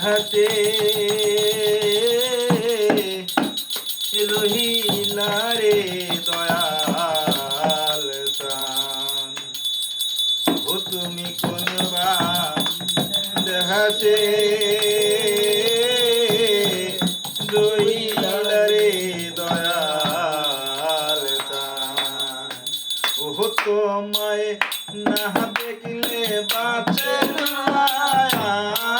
দেহাতে রহিলা রে দয়াল ও তুমি প্রাণ। ও তোমায় না দেখলে বাঁচে না।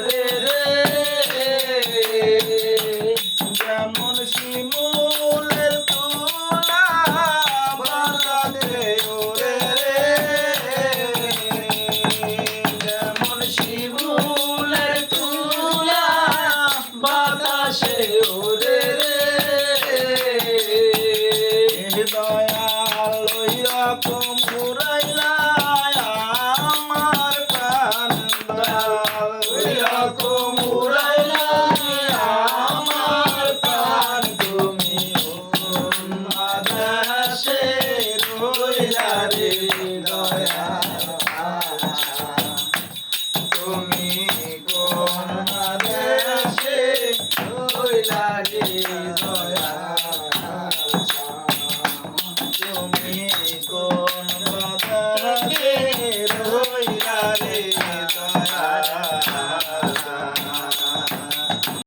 i'm le le